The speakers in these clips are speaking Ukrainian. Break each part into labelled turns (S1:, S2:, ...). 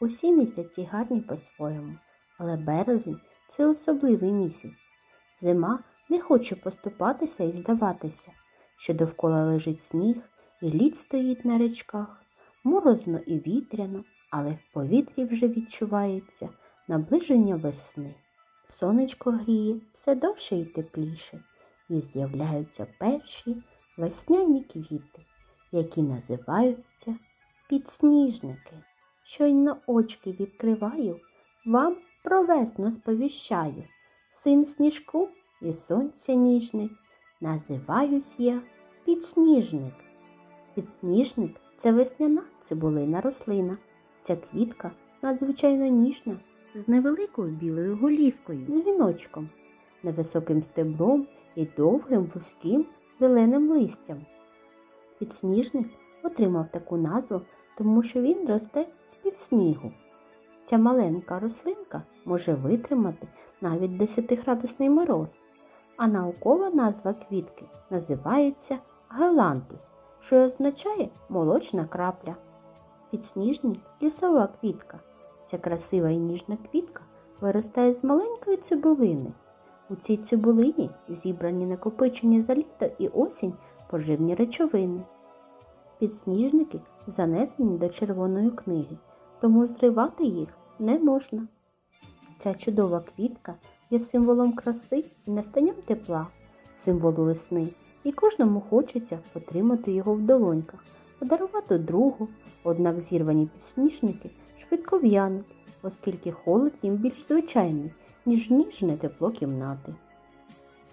S1: Усі місяці гарні по-своєму, але березень це особливий місяць. Зима не хоче поступатися і здаватися, що довкола лежить сніг, і лід стоїть на річках, морозно і вітряно, але в повітрі вже відчувається наближення весни. Сонечко гріє все довше і тепліше, і з'являються перші весняні квіти, які називаються підсніжники. Щойно очки відкриваю, вам про весну сповіщаю. Син сніжку і сонця ніжник, називаюсь я підсніжник. Підсніжник це весняна цибулина рослина. Ця квітка надзвичайно ніжна, з невеликою білою голівкою, дзвіночком, невисоким стеблом і довгим вузьким зеленим листям. Підсніжник отримав таку назву, тому що він росте з-під снігу. Ця маленька рослинка може витримати навіть 10-градусний мороз, а наукова назва квітки називається галантус, що означає молочна крапля. Підсніжник лісова квітка. Ця красива і ніжна квітка виростає з маленької цибулини. У цій цибулині зібрані накопичені за літо і осінь поживні речовини. Підсніжники занесені до червоної книги, тому зривати їх не можна. Ця чудова квітка є символом краси і настанням тепла, символу весни, і кожному хочеться потримати його в долоньках, подарувати другу, однак зірвані підсніжники швидко в'януть, оскільки холод їм більш звичайний, ніж ніжне тепло кімнати.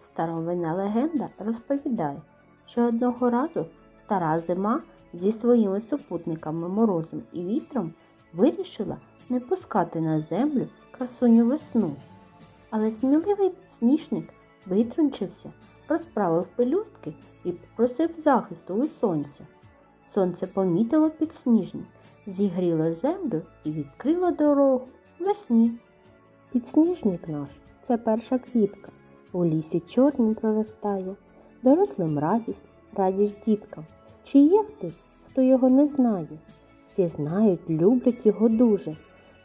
S1: Старовинна легенда розповідає, що одного разу стара зима зі своїми супутниками морозом і вітром вирішила не пускати на землю красуню весну. Але сміливий підсніжник витрунчився, розправив пелюстки і попросив захисту у сонця. Сонце помітило підсніжник, зігріло землю і відкрило дорогу весні. Підсніжник наш це перша квітка. У лісі чорним проростає, дорослим радість, радість діткам. Чи є хтось, хто його не знає? Всі знають, люблять його дуже.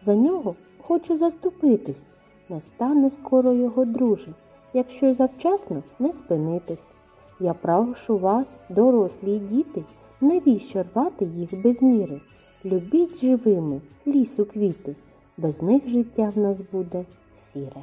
S1: За нього хочу заступитись. Настане скоро його друже, якщо завчасно не спинитись. Я прошу вас, дорослі й діти, навіщо рвати їх без міри? Любіть живими лісу квіти, без них життя в нас буде сіре.